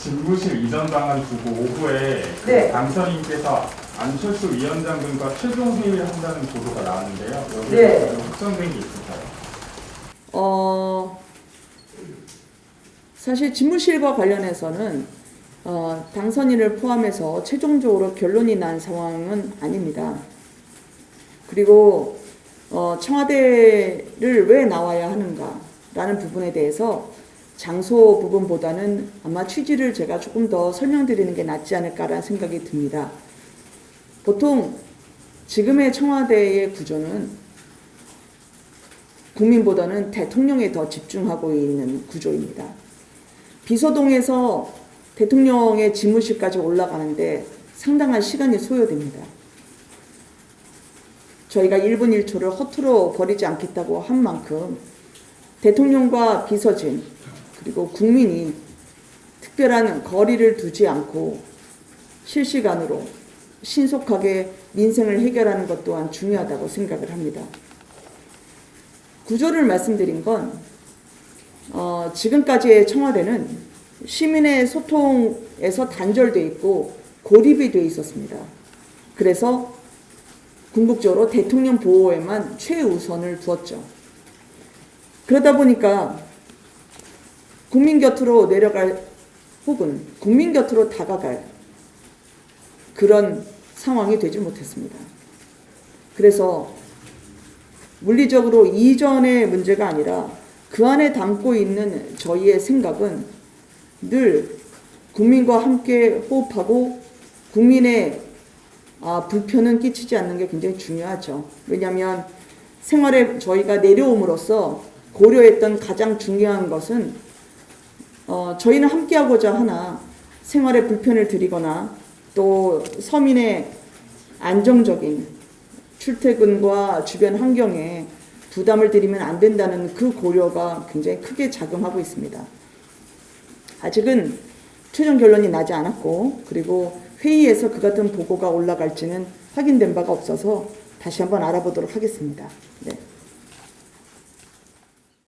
집무실 이전 방안 두고 오후에 그 네. 당선인께서 안철수 위원장 등과 최종 회의를 한다는 보도가 나왔는데요. 여기 네. 확정된 게 있을까요? 어, 사실 집무실과 관련해서는 어, 당선인을 포함해서 최종적으로 결론이 난 상황은 아닙니다. 그리고 어, 청와대를 왜 나와야 하는가라는 부분에 대해서 장소 부분보다는 아마 취지를 제가 조금 더 설명드리는 게 낫지 않을까라는 생각이 듭니다. 보통 지금의 청와대의 구조는 국민보다는 대통령에 더 집중하고 있는 구조입니다. 비서동에서 대통령의 집무실까지 올라가는데 상당한 시간이 소요됩니다. 저희가 1분 1초를 허투루 버리지 않겠다고 한 만큼 대통령과 비서진 그리고 국민이 특별한 거리를 두지 않고 실시간으로 신속하게 민생을 해결하는 것 또한 중요하다고 생각을 합니다. 구조를 말씀드린 건 어, 지금까지의 청와대는 시민의 소통에서 단절돼 있고 고립이 돼 있었습니다. 그래서 궁극적으로 대통령 보호에만 최우선을 두었죠. 그러다 보니까 국민 곁으로 내려갈 혹은 국민 곁으로 다가갈 그런 상황이 되지 못했습니다. 그래서 물리적으로 이전의 문제가 아니라 그 안에 담고 있는 저희의 생각은 늘 국민과 함께 호흡하고 국민의 아, 불편은 끼치지 않는 게 굉장히 중요하죠. 왜냐하면 생활에 저희가 내려옴으로써 고려했던 가장 중요한 것은 어, 저희는 함께하고자 하나 생활에 불편을 드리거나 또 서민의 안정적인 출퇴근과 주변 환경에 부담을 드리면 안 된다는 그 고려가 굉장히 크게 작용하고 있습니다. 아직은 최종 결론이 나지 않았고 그리고 회의에서 그 같은 보고가 올라갈지는 확인된 바가 없어서 다시 한번 알아보도록 하겠습니다. 네.